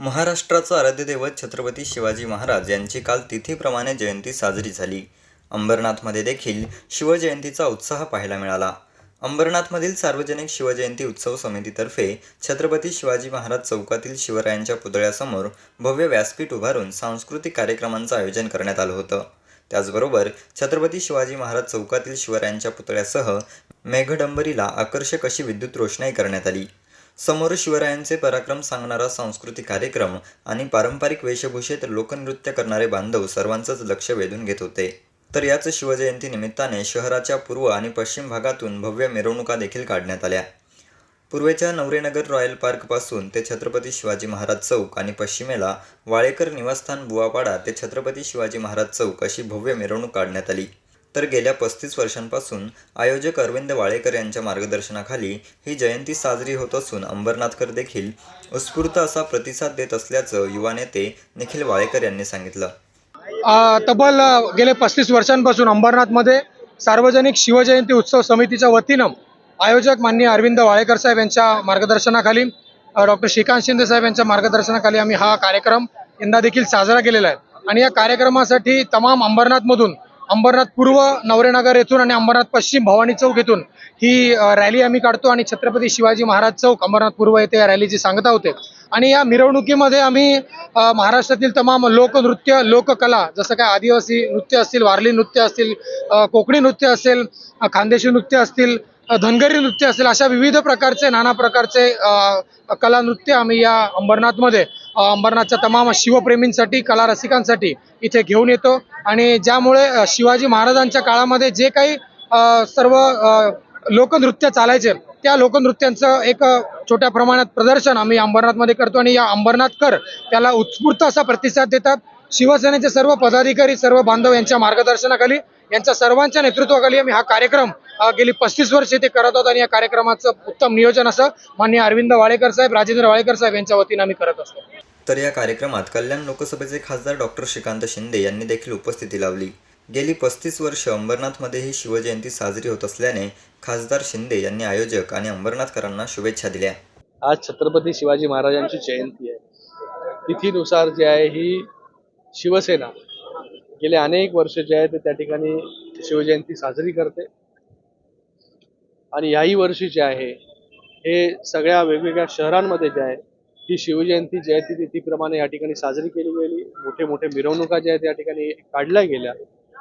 महाराष्ट्राचं आराध्यदैवत छत्रपती शिवाजी महाराज यांची काल तिथीप्रमाणे जयंती साजरी झाली. अंबरनाथमध्ये देखील शिवजयंतीचा उत्साह पाहायला मिळाला. अंबरनाथमधील सार्वजनिक शिवजयंती उत्सव समितीतर्फे छत्रपती शिवाजी महाराज चौकातील शिवरायांच्या पुतळ्यासमोर भव्य व्यासपीठ उभारून सांस्कृतिक कार्यक्रमांचं आयोजन करण्यात आलं होतं. त्याचबरोबर छत्रपती शिवाजी महाराज चौकातील शिवरायांच्या पुतळ्यासह मेघडंबरीला आकर्षक अशी विद्युत रोषणाई करण्यात आली. समोर शिवरायांचे पराक्रम सांगणारा सांस्कृतिक कार्यक्रम आणि पारंपरिक वेशभूषेत लोकनृत्य करणारे बांधव सर्वांचंच लक्ष वेधून घेत होते. तर याच शिवजयंती निमित्ताने शहराच्या पूर्व आणि पश्चिम भागातून भव्य मिरवणुका देखील काढण्यात आल्या. पूर्वेच्या नवरेनगर रॉयल पार्कपासून ते छत्रपती शिवाजी महाराज चौक आणि पश्चिमेला वाळेकर निवासस्थान बुवापाडा ते छत्रपती शिवाजी महाराज चौक अशी भव्य मिरवणूक काढण्यात आली. तर गेल्या पस्तीस वर्षांपासून आयोजक अरविंद वाळेकर यांच्या मार्गदर्शनाखाली ही जयंती साजरी होत असून अंबरनाथकर देखील उत्स्फूर्त असा प्रतिसाद देत असल्याचं युवा नेते निखिल वाळेकर यांनी सांगितलं. तब्बल गेले पस्तीस वर्षांपासून अंबरनाथमध्ये सार्वजनिक शिवजयंती उत्सव समितीच्या वतीनं आयोजक माननीय अरविंद वाळेकर साहेब यांच्या मार्गदर्शनाखाली डॉक्टर श्रीकांत शिंदे साहेब यांच्या मार्गदर्शनाखाली आम्ही हा कार्यक्रम यंदा देखील साजरा केलेला आहे. आणि या कार्यक्रमासाठी तमाम अंबरनाथमधून अंबरनाथ पूर्व नवरेनगर येथून आणि अंबरनाथ पश्चिम भवानी चौक येथून ही रॅली आम्ही काढतो आणि छत्रपती शिवाजी महाराज चौक अंबरनाथ पूर्व येथे या रॅलीची सांगता होते. आणि या मिरवणुकीमध्ये आम्ही महाराष्ट्रातील तमाम लोकनृत्य लोककला जसं काय आदिवासी नृत्य असतील वारली नृत्य असतील कोकणी नृत्य असेल खानदेशी नृत्य असतील धनगरी नृत्य असेल अशा विविध प्रकारचे नाना प्रकारचे कला नृत्य आम्ही या अंबरनाथमध्ये अंबरनाथच्या तमाम शिवप्रेमींसाठी कला रसिकांसाठी इथे घेऊन येतो. आणि ज्यामुळे शिवाजी महाराजांच्या काळामध्ये जे काही सर्व लोकनृत्य चालायचे त्या लोकनृत्यांचं एक छोट्या प्रमाणात प्रदर्शन आम्ही अंबरनाथमध्ये करतो. आणि या अंबरनाथकर त्याला उत्स्फूर्त असा प्रतिसाद देतात. शिवसेनेचे सर्व पदाधिकारी सर्व बांधव यांच्या मार्गदर्शनाखाली यांच्या सर्वांच्या नेतृत्वाखाली आम्ही हा कार्यक्रम गेली पस्तीस वर्ष ते करत आहोत. आणि या कार्यक्रमाचं उत्तम नियोजन असं माननीय अरविंद वाळेकर साहेब राजेंद्र वाळेकर साहेब यांच्या वतीनं आम्ही करत असतो. तर या कार्यक्रमात कल्याण लोकसभेचे खासदार डॉक्टर श्रीकांत शिंदे यांनी देखील उपस्थिती लावली. गेली पस्तीस वर्ष अंबरनाथमध्ये ही शिवजयंती साजरी होत असल्याने खासदार शिंदे यांनी आयोजक आणि अंबरनाथकरांना शुभेच्छा दिल्या. आज छत्रपती शिवाजी महाराजांची जयंती आहे. तिथीनुसार जी आहे ही शिवसेना गेले अनेक वर्ष जे आहे ते त्या ठिकाणी शिवजयंती साजरी करते. आणि याही वर्षी जे आहे हे सगळ्या वेगवेगळ्या शहरांमध्ये जे आहे ही शिवजयंती जी आहे ती तिथीप्रमाणे या ठिकाणी साजरी केली गेली. मोठे मोठे मिरवणुका ज्या आहेत या ठिकाणी काढल्या गेल्या.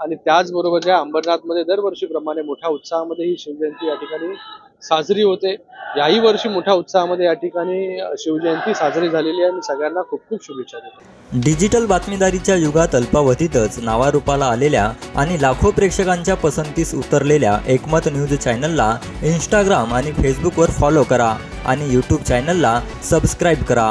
आणि त्याचबरोबर ज्या अंबरनाथमध्ये दरवर्षीप्रमाणे मोठ्या उत्साहामध्ये ही शिवजयंती या ठिकाणी साजरी होते. याही वर्षी मोठ्या उत्साहामध्ये या ठिकाणी शिवजयंती साजरी झालेली आहे. मी सगळ्यांना खूप खूप शुभेच्छा देतो. डिजिटल बातमीदारीच्या युगात अल्पावधीतच नावारूपाला आलेल्या आणि लाखो प्रेक्षकांच्या पसंतीस उतरलेल्या एकमत न्यूज चॅनलला इंस्टाग्राम आणि फेसबुकवर फॉलो करा आणि यूट्यूब चॅनलला सबस्क्राईब करा.